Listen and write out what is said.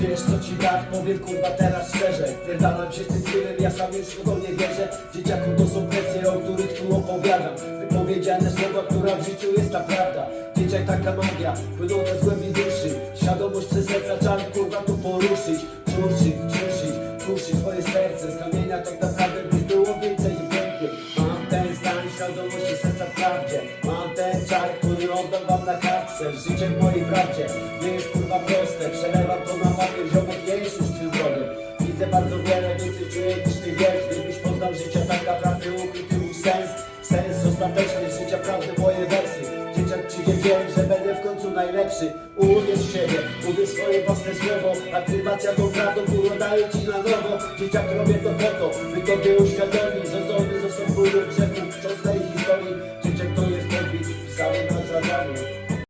Wiesz co ci brak, powiem kurwa teraz szczerze? Pierdalam się z tym stylem, ja sam już w to nie wierzę. Dzieciaku to są presje, o których tu opowiadam. Wypowiedziane słowa, która w życiu jest ta prawda. Dzieciak taka magia, płynąca z głębi duszy. Świadomość przez serca czar kurwa tu poruszyć. Czurczyć, czuszyć, kruszyć swoje serce. Z kamienia tak naprawdę by było więcej i pięknie Mam ten stan świadomości serca w prawdzie. Mam ten czar, który oddam wam na kartce. Życie w mojej prawdzie. Kurwa naprawdę moje wersy Dzieciak że będę w końcu najlepszy. Uwierz w siebie, uwierz swoje własne słowo. Aktywacja tą prawdą daje ci na nowo. Dzieciak robię to po to, by tobie uświadomić Zozony został górą grzechów, cząstka ich historii Dzieciak to jest podbit, pisany na zadaniu